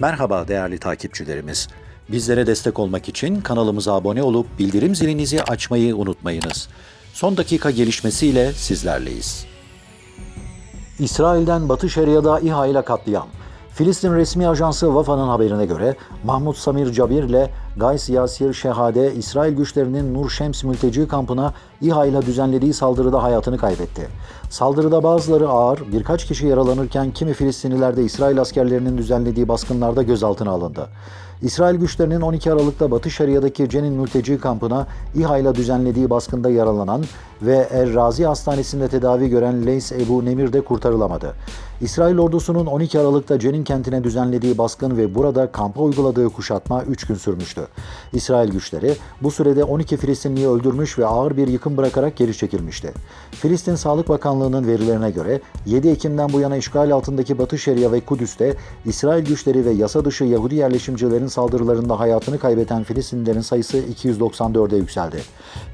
Merhaba değerli takipçilerimiz. Bizlere destek olmak için kanalımıza abone olup bildirim zilinizi açmayı unutmayınız. Son dakika gelişmesiyle sizlerleyiz. İsrail'den Batı Şeria'da İHA ile katliam. Filistin resmi ajansı Vafa'nın haberine göre Mahmut Samir Cabir ile Gays Yasir Şehade, İsrail güçlerinin Nur Şems mülteci kampına İHA ile düzenlediği saldırıda hayatını kaybetti. Saldırıda bazıları ağır, birkaç kişi yaralanırken kimi Filistinliler de İsrail askerlerinin düzenlediği baskınlarda gözaltına alındı. İsrail güçlerinin 12 Aralık'ta Batı Şeria'daki Cenin mülteci kampına İHA ile düzenlediği baskında yaralanan ve Er Razi Hastanesi'nde tedavi gören Leys Ebu Nemir de kurtarılamadı. İsrail ordusunun 12 Aralık'ta Cenin kentine düzenlediği baskın ve burada kampa uyguladığı kuşatma 3 gün sürmüştü. İsrail güçleri bu sürede 12 Filistinliyi öldürmüş ve ağır bir yıkım bırakarak geri çekilmişti. Filistin Sağlık Bakanlığı'nın verilerine göre 7 Ekim'den bu yana işgal altındaki Batı Şeria ve Kudüs'te İsrail güçleri ve yasa dışı Yahudi yerleşimcilerin saldırılarında hayatını kaybeden Filistinlilerin sayısı 294'e yükseldi.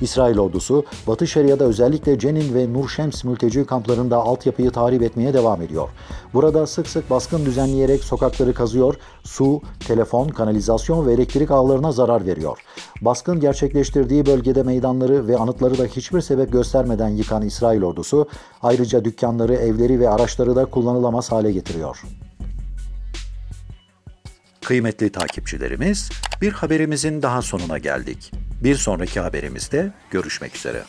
İsrail ordusu Batı Şeria'da özellikle Cenin ve Nur Şems mülteci kamplarında altyapıyı tahrip etmeye devam ediyor. Burada sık sık baskın düzenleyerek sokakları kazıyor, su, telefon, kanalizasyon ve elektrik ağlarına zarar veriyor. Baskın gerçekleştirdiği bölgede meydanları ve anıtları da hiçbir sebep göstermeden yıkan İsrail ordusu ayrıca dükkanları, evleri ve araçları da kullanılamaz hale getiriyor. Kıymetli takipçilerimiz, bir haberimizin daha sonuna geldik. Bir sonraki haberimizde görüşmek üzere.